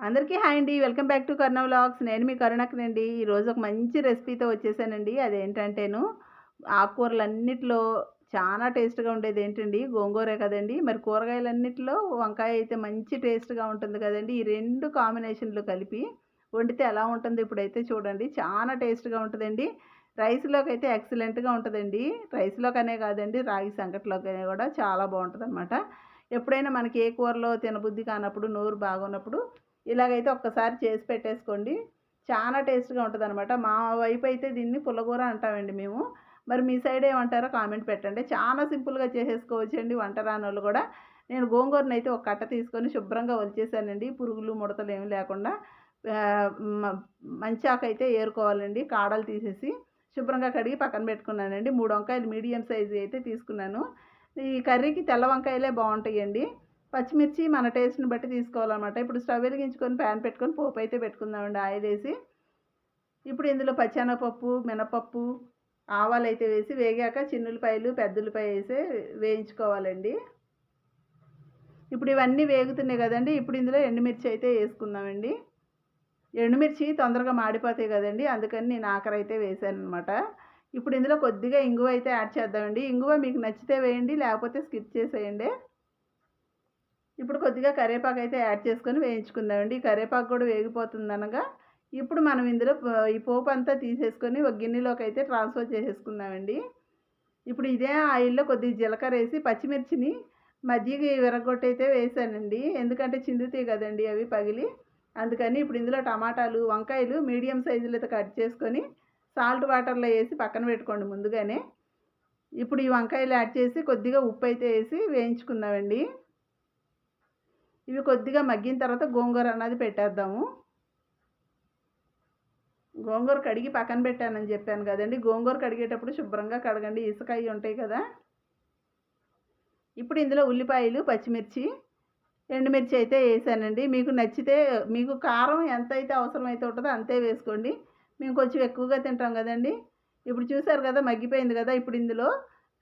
అందరికీ హాయ్ అండి. Welcome back to Karuna vlogs. నేను మీ కరుణక్కనండి ఈరోజు ఒక మంచి రెసిపీతో వచ్చేసానండి. అదేంటంటేను ఆకుకూరలన్నిటిలో చాలా టేస్ట్గా ఉండేది ఏంటండి? గోంగూరే కదండి. మరి కూరగాయలన్నిటిలో వంకాయ అయితే మంచి టేస్ట్గా ఉంటుంది కదండి. ఈ రెండు కాంబినేషన్లు కలిపి వండితే ఎలా ఉంటుందో ఇప్పుడైతే చూడండి. చాలా టేస్ట్గా ఉంటుందండి. రైస్లోకి అయితే ఎక్సలెంట్గా ఉంటుందండి. రైస్లోకనే కాదండి రాగి సంకట్లోకనే కూడా చాలా బాగుంటుంది అనమాట ఎప్పుడైనా మనకి ఏ కూరలో తినబుద్ధి కానప్పుడు నోరు బాగున్నప్పుడు ఇలాగైతే ఒక్కసారి చేసి పెట్టేసుకోండి. చాలా టేస్ట్గా ఉంటుంది అనమాట మా వైపు అయితే దీన్ని పుల్లగూర అంటామండి మేము. మరి మీ సైడ్ ఏమంటారో కామెంట్ పెట్టండి. చాలా సింపుల్గా చేసేసుకోవచ్చండి వంట రానోళ్ళు కూడా. నేను గోంగూరను అయితే ఒక కట్ట తీసుకొని శుభ్రంగా వలిచేసానండి. పురుగులు ముడతలు ఏమి లేకుండా. మంచాకైతే అయితే ఏరుకోవాలండి. కాడలు తీసేసి శుభ్రంగా కడిగి పక్కన పెట్టుకున్నానండి. మూడు వంకాయలు మీడియం సైజు అయితే తీసుకున్నాను. ఈ కర్రీకి తెల్ల వంకాయలే బాగుంటాయండి. పచ్చిమిర్చి మన టేస్ట్ని బట్టి తీసుకోవాలన్నమాట. ఇప్పుడు స్టవ్ వెలిగించుకొని ప్యాన్ పెట్టుకొని పోపు అయితే పెట్టుకుందామండి. ఆయిల్ వేసి. ఇప్పుడు ఇందులో పచ్చెనపప్పు మినపప్పు ఆవాలు అయితే వేసి వేగాక చిన్నులపాయలు పెద్దలపాయ వేసి వేయించుకోవాలండి. ఇప్పుడు ఇవన్నీ వేగుతున్నాయి కదండి. ఇప్పుడు ఇందులో ఎండుమిర్చి అయితే వేసుకుందామండి. ఎండుమిర్చి తొందరగా మాడిపోతాయి కదండి. అందుకని నేను ఆఖరి అయితే వేసాను అనమాట ఇప్పుడు ఇందులో కొద్దిగా ఇంగువ అయితే యాడ్ చేద్దామండి. ఇంగువ మీకు నచ్చితే వేయండి లేకపోతే స్కిప్ చేసేయండి. ఇప్పుడు కొద్దిగా కరివేపాకు అయితే యాడ్ చేసుకొని వేయించుకుందామండి. కరివేపాకు కూడా వేగిపోతుంది అనగా ఇప్పుడు మనం ఇందులో ఈ పోపు అంతా తీసేసుకొని ఒక గిన్నెలోకి అయితే ట్రాన్స్ఫర్ చేసేసుకుందామండి. ఇప్పుడు ఇదే ఆయిల్లో కొద్దిగా జీలకర్ర వేసి పచ్చిమిర్చిని మజ్జిగ విరగొట్టి అయితే వేసానండి. ఎందుకంటే చిందుతాయి కదండి అవి పగిలి. అందుకని ఇప్పుడు ఇందులో టమాటాలు వంకాయలు మీడియం సైజులతో కట్ చేసుకొని సాల్ట్ వాటర్లో వేసి పక్కన పెట్టుకోండి ముందుగానే. ఇప్పుడు ఈ వంకాయలు యాడ్ చేసి కొద్దిగా ఉప్పు అయితే వేసి వేయించుకుందామండి. ఇవి కొద్దిగా మగ్గిన తర్వాత గోంగూర అన్నది పెట్టేద్దాము. గోంగూర కడిగి పక్కన పెట్టానని చెప్పాను కదండి. గోంగూర కడిగేటప్పుడు శుభ్రంగా కడగండి. ఇసుక అవి ఉంటాయి కదా. ఇప్పుడు ఇందులో ఉల్లిపాయలు పచ్చిమిర్చి ఎండుమిర్చి అయితే వేసానండి. మీకు నచ్చితే మీకు కారం ఎంత అయితే అవసరమైతే ఉంటుందో అంతే వేసుకోండి. మేము కొంచెం ఎక్కువగా తింటాం కదండి. ఇప్పుడు చూసారు కదా మగ్గిపోయింది కదా. ఇప్పుడు ఇందులో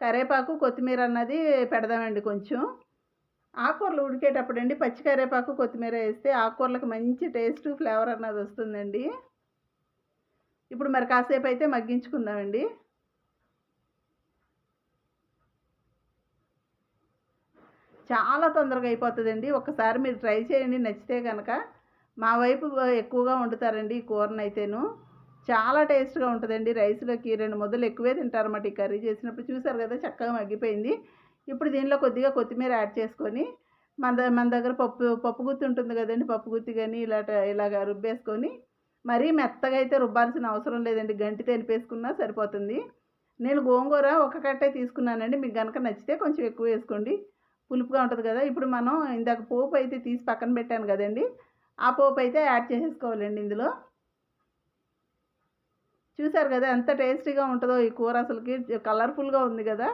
కరేపాకు కొత్తిమీర అన్నది పెడదామండి కొంచెం. ఆకుకూరలు ఉడికేటప్పుడు అండి పచ్చికరేపాకు కొత్తిమీర వేస్తే ఆకుకూరలకు మంచి టేస్ట్ ఫ్లేవర్ అన్నది వస్తుందండి. ఇప్పుడు మరి కాసేపు అయితే మగ్గించుకుందామండి. చాలా తొందరగా అయిపోతుందండి. ఒకసారి మీరు ట్రై చేయండి నచ్చితే కనుక మా వైపు ఎక్కువగా వండుతారండి ఈ కూరను అయితేను చాలా టేస్ట్గా ఉంటుందండి రైస్లోకి. రెండు ముద్దలు ఎక్కువే తింటారన్నమాట ఈ కర్రీ చేసినప్పుడు. చూసారు కదా చక్కగా మగ్గిపోయింది. ఇప్పుడు దీనిలో కొద్దిగా కొత్తిమీర యాడ్ చేసుకొని మన మన దగ్గర పప్పు పప్పు గుత్తి ఉంటుంది కదండి పప్పు గుత్తి కానీ ఇలా ఇలాగ రుబ్బేసుకొని మరీ మెత్తగా అయితే రుబ్బాల్సిన అవసరం లేదండి. గంటి తెలిపేసుకున్నా సరిపోతుంది. నేను గోంగూర ఒక కట్టే తీసుకున్నానండి. మీకు కనుక నచ్చితే కొంచెం ఎక్కువ వేసుకోండి. పులుపుగా ఉంటుంది కదా. ఇప్పుడు మనం ఇందాక పోపు అయితే తీసి పక్కన పెట్టాను కదండి. ఆ పోపు అయితే యాడ్ చేసేసుకోవాలండి ఇందులో. చూసారు కదా ఎంత టేస్టీగా ఉంటుందో ఈ కూర అసలుకి. కలర్ఫుల్గా ఉంది కదా.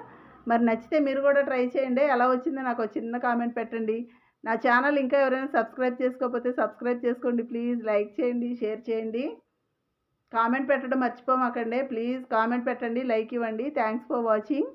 మరి నచ్చితే మీరు కూడా ట్రై చేయండి. ఎలా వచ్చిందో నాకు చిన్న కామెంట్ పెట్టండి. నా ఛానల్ ఇంకా ఎవరైనా సబ్స్క్రైబ్ చేసుకోకపోతే సబ్స్క్రైబ్ చేసుకోండి. ప్లీజ్ లైక్ చేయండి షేర్ చేయండి. కామెంట్ పెట్టడం మర్చిపోమాకండి. ప్లీజ్ కామెంట్ పెట్టండి లైక్ ఇవ్వండి. Thanks for watching.